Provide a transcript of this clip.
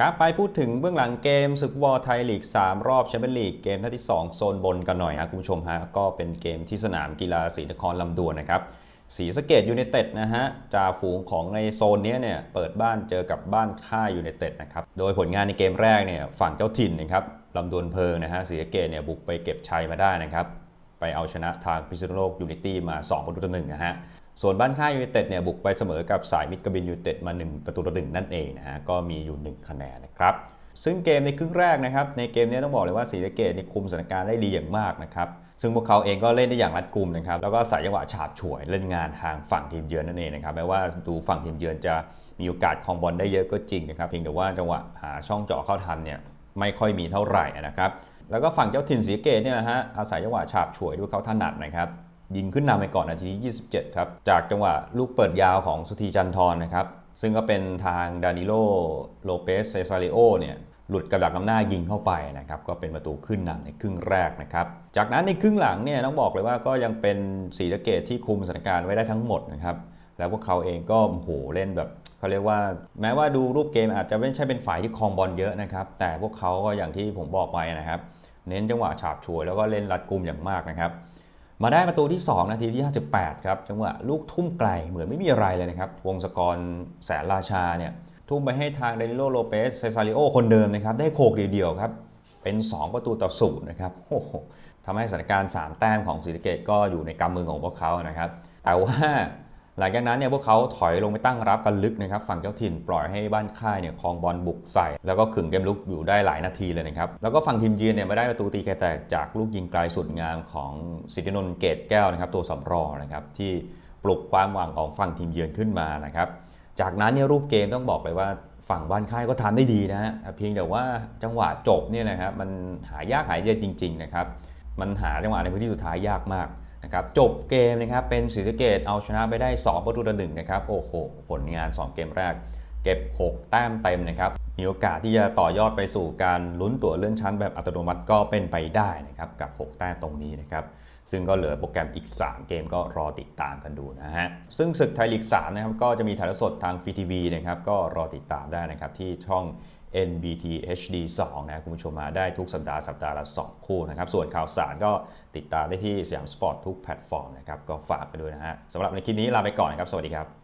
ครับไปพูดถึงเบื้องหลังเกมศึกฟุตบอลไทยลีก 3 รอบแชมเปี้ยนลีกเกมนัดที่ 2 โซนบนกันหน่อยครับคุณผู้ชมฮะก็เป็นเกมที่สนามกีฬาศรีนครลำดวนนะครับศรีสะเกดยูไนเต็ดนะฮะจ่าฝูงของในโซนนี้เนี่ยเปิดบ้านเจอกับบ้านค่ายยูไนเต็ดนะครับโดยผลงานในเกมแรกเนี่ยฝั่งเจ้าถิ่นนะครับลำดวนเพลิงนะฮะศรีสะเกดเนี่ยบุกไปเก็บชัยมาได้นะครับ ไปเอาชนะทางพิษณุโลกยูไนตี้มา2ประตูต่อหนึ่งนะฮะส่วนบ้านค่ายยูไนเต็ดเนี่ยบุกไปเสมอกับสายมิตรกบินยูไนเต็ดมา 1 ประตูต่อหนึ่งนั่นเองนะฮะก็มีอยู่ 1 คะแนนนะครับซึ่งเกมในครึ่งแรกนะครับในเกมนี้ต้องบอกเลยว่าศรีสะเกดนี่คุมสถานการณ์ได้ดีอย่างมากนะครับซึ่งพวกเขาเองก็เล่นได้อย่างรัดกุมนะครับแล้วก็ใส่จังหวะฉาบฉวยเล่นงานทางฝั่งทีมเยือนนั่นเองนะครับแม้ว่าดูฝั่งทีมเยือนจะมีโอกาสครองบอลได้เยอะก็จริงนะครับเพียงแต่ว่าจังหวะหาช่องเจาะเข้าทำเนี่ยไม่ค่อยมีเท่าไหร่นะครับ แล้วก็ฝั่งเจ้าถิ่นศรีเกดเนี่ยนะฮะอาศัยจังหวะฉาบฉวยด้วยเขาถนัดนะครับยิงขึ้นนำไปก่อนนาทีที่27 ครับ จากจังหวะลูกเปิดยาวของสุธีจันทร์นะครับ ซึ่งก็เป็นทางดานิโลโลเปสเซซาริโอเนี่ยหลุดกับดักน้ำหน้ายิงเข้าไปนะครับ ก็เป็นประตูขึ้นนำในครึ่งแรกนะครับ จากนั้นในครึ่งหลังเนี่ยต้องบอกเลยว่าก็ยังเป็นสีสะเกตที่คุมสถานการณ์ไว้ได้ทั้งหมดนะครับแล้วพวกเขาเองก็โอ้โหเล่นแบบเขาเรียกว่า แม้ว่าดูรูปเกมอาจจะไม่ใช่เป็นฝ่ายที่ครองบอลเยอะนะครับ แต่พวกเขาก็อย่างที่ผมบอกไปนะครับ เน้นจังหวะฉาบฉวยแล้วก็เล่นรัดกุมอย่างมากนะครับ มาได้ประตูที่ 2 นาทีที่ 58 ครับ จังหวะลูกทุ่มไกลเหมือนไม่มีอะไรเลยนะครับ วงศกรแสนราชาเนี่ยทุ่มไปให้ทางเดนิโลโลเปสเซซาริโอคนเดิมนะครับได้โขกเดียวครับ เป็น 2 ประตูต่อศูนย์นะครับโอ้โหทำให้สถานการณ์ 3 แต้มของศรีสะเกดก็อยู่ในกำมือของพวกเขานะครับ แต่ว่า หลังจากนั้นเนี่ยพวกเขาถอยลงไปตั้งรับกันลึกนะครับฝั่งเจ้าถิ่นปล่อยให้บ้านค่ายเนี่ยครองบอลบุกใส่ แล้วก็ขึงเกมลุกอยู่ได้หลายนาทีเลยนะครับแล้วก็ฝั่งทีมเยือนเนี่ยไมาได้ประตูตีไกลแตกจากลูกยิงไกลสุดงามของสิทธินนท์เกตแก้วนะครับตัวสำรองนะครับที่ปลุกความหวังของฝั่งทีมเยือนขึ้นมานะครับจากนั้นเนี่ยรูปเกมต้องบอกเลยว่าฝั่งบ้านค่ายก็ทำได้ดีนะฮะเพียงแต่ว่าจังหวะจบเนี่ยนะครับมันหายากหายเย็นจริง ๆ นะครับ มันหาจังหวะในพื้นที่สุดท้ายยากมาก นะครับจบเกมนะครับเป็นศรีสะเกดเอาชนะไปได้ 2 ประตูต่อหนึ่งนะครับโอ้โหผลงาน 2 เกมแรก เก็บ 6 แต้มเต็มนะครับมีโอกาสที่จะต่อยอดไปสู่การลุ้นตั๋วเลื่อนชั้นแบบอัตโนมัติก็เป็นไปได้นะครับกับ 6 แต้มตรงนี้นะครับซึ่งก็เหลือโปรแกรมอีก 3 เกมก็รอติดตามกันดูนะฮะ ซึ่งศึกไทยลีก3นะครับก็จะมีถ่ายทอดสดทางฟรีทีวีนะครับก็รอติดตามได้นะครับที่ช่อง NBT HD 2นะคุณผู้ชมมาได้ทุกสัปดาห์สัปดาห์ละ 2 คู่นะครับ ส่วนข่าวสารก็ติดตามได้ที่สยามสปอร์ตทุกแพลตฟอร์มนะครับ ก็ฝากไปด้วยนะฮะสำหรับในคลิปนี้ลาไปก่อนนะครับ สวัสดีครับ